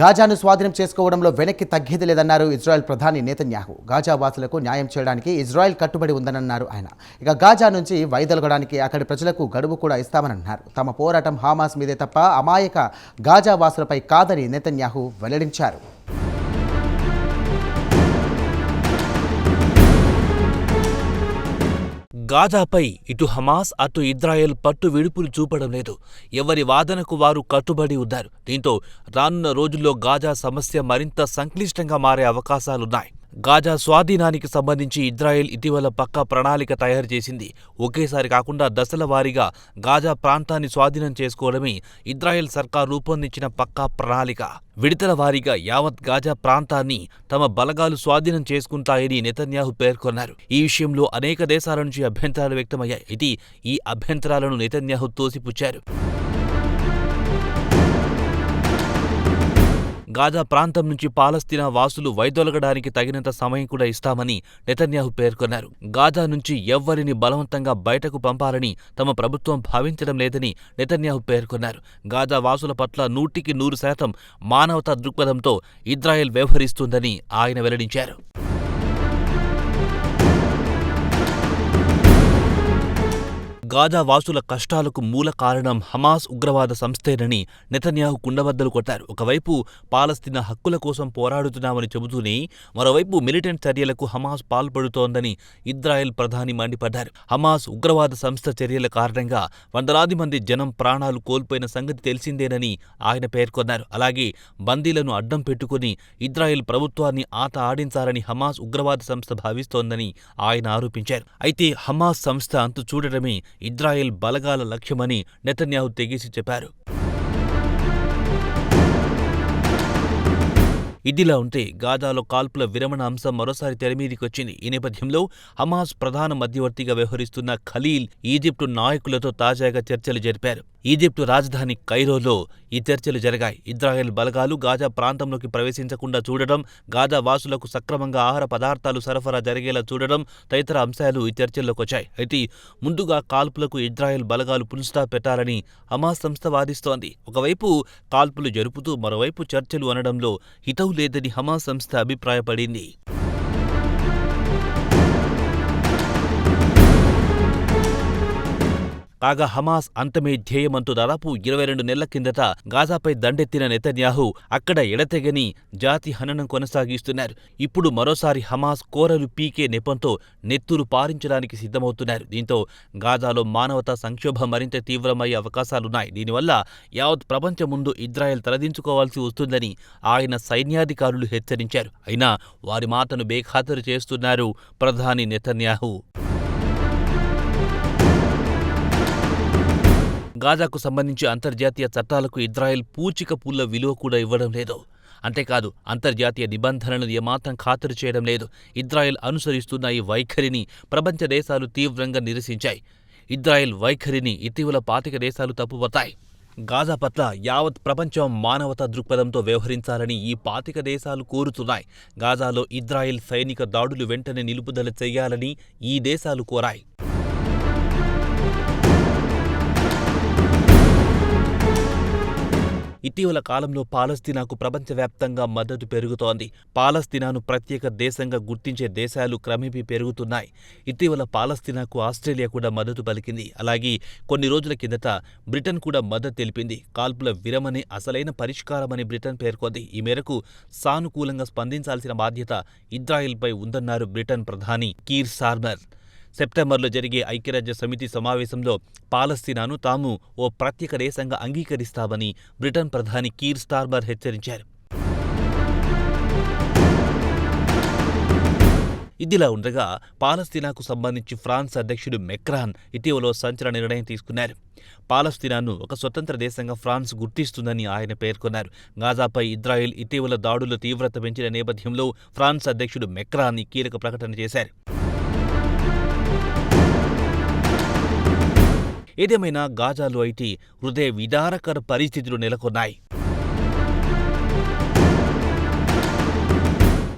గాజాను స్వాధీనం చేసుకోవడంలో వెనక్కి తగ్గేది లేదన్నారు ఇజ్రాయెల్ ప్రధాని నేతన్యాహు. గాజా వాసులకు న్యాయం చేయడానికి ఇజ్రాయెల్ కట్టుబడి ఉందనన్నారు ఆయన. ఇక గాజా నుంచి వైదొలగడానికి అక్కడి ప్రజలకు గడువు కూడా ఇస్తామని అన్నారు తమ పోరాటం హామాస్ మీదే తప్ప అమాయక గాజా వాసులపై కాదని నేతన్యాహు వెల్లడించారు. గాజాపై ఇటు హమాస్ అటు ఇజ్రాయెల్ పట్టు విడుపులు చూపడం లేదు. ఎవరి వాదనకు వారు కట్టుబడి ఉన్నారు. దీంతో రానున్న రోజుల్లో గాజా సమస్య మరింత సంక్లిష్టంగా మారే అవకాశాలున్నాయి. గాజా స్వాధీనానికి సంబంధించి ఇజ్రాయెల్ ఇటీవల పక్కా ప్రణాళిక తయారు చేసింది. ఒకేసారి కాకుండా దశల వారీగా గాజా ప్రాంతాన్ని స్వాధీనం చేసుకోవడమే ఇజ్రాయెల్ సర్కార్ రూపొందించిన పక్కా ప్రణాళిక. విడతల వారీగా యావత్ గాజా ప్రాంతాన్ని తమ బలగాలు స్వాధీనం చేసుకుంటాయని నెతన్యాహు పేర్కొన్నారు. ఈ విషయంలో అనేక దేశాల నుంచి అభ్యంతరాలు వ్యక్తమయ్యాయి. ఇది ఈ అభ్యంతరాలను నెతన్యాహు తోసిపుచ్చారు. గాజా ప్రాంతం నుంచి పాలస్తీనా వాసులు వైదొలగడానికి తగినంత సమయం కూడా ఇస్తామని నెతన్యాహు పేర్కొన్నారు. గాజా నుంచి ఎవ్వరిని బలవంతంగా బయటకు పంపాలని తమ ప్రభుత్వం భావించడం లేదని నెతన్యాహు పేర్కొన్నారు. గాజా వాసుల పట్ల నూటికి నూరు శాతం మానవతా దృక్పథంతో ఇజ్రాయెల్ వ్యవహరిస్తుందని ఆయన వెల్లడించారు. గాజా వాసుల కష్టాలకు మూల కారణం హమాస్ ఉగ్రవాద సంస్థేనని నెతన్యాహు కుండబద్దలు కొట్టారు. ఒకవైపు పాలస్తీనా హక్కుల కోసం పోరాడుతున్నామని చెబుతూనే మరోవైపు మిలిటెంట్ చర్యలకు హమాస్ పాల్పడుతోందని ఇజ్రాయెల్ ప్రధాని మండిపడ్డారు. హమాస్ ఉగ్రవాద సంస్థ చర్యల కారణంగా వందలాది మంది జనం ప్రాణాలు కోల్పోయిన సంగతి తెలిసిందేనని ఆయన పేర్కొన్నారు. అలాగే బందీలను అడ్డం పెట్టుకుని ఇజ్రాయెల్ ప్రభుత్వాన్ని ఆట ఆడించాలని హమాస్ ఉగ్రవాద సంస్థ భావిస్తోందని ఆయన ఆరోపించారు. అయితే హమాస్ సంస్థ అంతు చూడటమే ఇజ్రాయెల్ బలగాల లక్ష్యమని నెతన్యాహు తెగేసి చెప్పారు. ఇదిలా ఉంటే గాజాలో కాల్పుల విరమణ అంశం మరోసారి తెరమీదికొచ్చింది ఈ నేపథ్యంలో హమాస్ ప్రధాన మధ్యవర్తిగా వ్యవహరిస్తున్న ఖలీల్ ఈజిప్టు నాయకులతో తాజాగా చర్చలు జరిపారు. ఈజిప్టు రాజధాని కైరోలో ఈ చర్చలు జరిగాయి. ఇజ్రాయెల్ బలగాలు గాజా ప్రాంతంలోకి ప్రవేశించకుండా చూడడం గాజా వాసులకు సక్రమంగా ఆహార పదార్థాలు సరఫరా జరిగేలా చూడడం తదితర అంశాలు ఈ చర్చల్లోకి వచ్చాయి. అయితే ముందుగా కాల్పులకు ఇజ్రాయెల్ బలగాలు పులుస్టా పెట్టాలని హమాస్ సంస్థ వాదిస్తోంది. ఒకవైపు కాల్పులు జరుపుతూ మరోవైపు చర్చలు అనడంలో హితవు లేదని హమాస్ సంస్థ అభిప్రాయపడింది. కాగా హమాస్ అంతమే ధ్యేయమంటూ దాదాపు ఇరవై రెండు నెలల కిందట గాజాపై దండెత్తిన నెతన్యాహు అక్కడ ఎడతెగని జాతి హననం కొనసాగిస్తున్నారు. ఇప్పుడు మరోసారి హమాస్ కోరలు పీకే నెపంతో నెత్తురు పారించడానికి సిద్ధమవుతున్నారు. దీంతో గాజాలో మానవతా సంక్షోభం మరింత తీవ్రమయ్యే అవకాశాలున్నాయి. దీనివల్ల యావత్ ప్రపంచం ముందు ఇజ్రాయెల్ తలదించుకోవాల్సి వస్తుందని ఆయన సైన్యాధికారులు హెచ్చరించారు. అయినా వారి మాటను బేఖాతరు చేస్తున్నారు ప్రధాని నెతన్యాహు. గాజాకు సంబంధించి అంతర్జాతీయ చట్టాలకు ఇజ్రాయెల్ పూచిక పూల విలువ కూడా ఇవ్వడం లేదు. అంతేకాదు అంతర్జాతీయ నిబంధనలను ఏమాత్రం ఖాతరు చేయడం లేదు. ఇజ్రాయెల్ అనుసరిస్తున్న ఈ వైఖరిని ప్రపంచ దేశాలు తీవ్రంగా నిరసించాయి. ఇజ్రాయెల్ వైఖరిని ఇటీవల పాతిక దేశాలు తప్పుపట్టాయి. గాజా పట్ల యావత్ ప్రపంచం మానవతా దృక్పథంతో వ్యవహరించాలని ఈ పాతిక దేశాలు కోరుతున్నాయి. గాజాలో ఇజ్రాయెల్ సైనిక దాడులు వెంటనే నిలుపుదల చేయాలని ఈ దేశాలు కోరాయి. ఇటీవల కాలంలో పాలస్తీనాకు ప్రపంచవ్యాప్తంగా మద్దతు పెరుగుతోంది. పాలస్తీనాను ప్రత్యేక దేశంగా గుర్తించే దేశాలు క్రమేపీ పెరుగుతున్నాయి. ఇటీవల పాలస్తీనాకు ఆస్ట్రేలియా కూడా మద్దతు పలికింది. అలాగే కొన్ని రోజుల కిందట బ్రిటన్ కూడా మద్దతు తెలిపింది. కాల్పుల విరమనే అసలైన పరిష్కారమని బ్రిటన్ పేర్కొంది. ఈ మేరకు సానుకూలంగా స్పందించాల్సిన బాధ్యత ఇజ్రాయిల్పై ఉందన్నారు బ్రిటన్ ప్రధాని కీర్ సార్మర్. సెప్టెంబర్లో జరిగే ఐక్యరాజ్య సమితి సమావేశంలో పాలస్తీనాను తాము ఓ ప్రత్యేక దేశంగా అంగీకరిస్తామని బ్రిటన్ ప్రధాని కీర్ స్టార్మర్ హెచ్చరించారు. ఇదిలా ఉండగా పాలస్తీనాకు సంబంధించి ఫ్రాన్స్ అధ్యక్షుడు మెక్రాన్ ఇటీవల సంచలన నిర్ణయం తీసుకున్నారు. పాలస్తీనాను ఒక స్వతంత్ర దేశంగా ఫ్రాన్స్ గుర్తిస్తుందని ఆయన పేర్కొన్నారు. గాజాపై ఇజ్రాయెల్ ఇటీవల దాడుల తీవ్రత పెంచిన నేపథ్యంలో ఫ్రాన్స్ అధ్యక్షుడు మెక్రాన్ ఈ కీలక ప్రకటన చేశారు. ఏదేమైనా గాజాలో అయితే హృదయ విదారకర పరిస్థితులు నెలకొన్నాయి.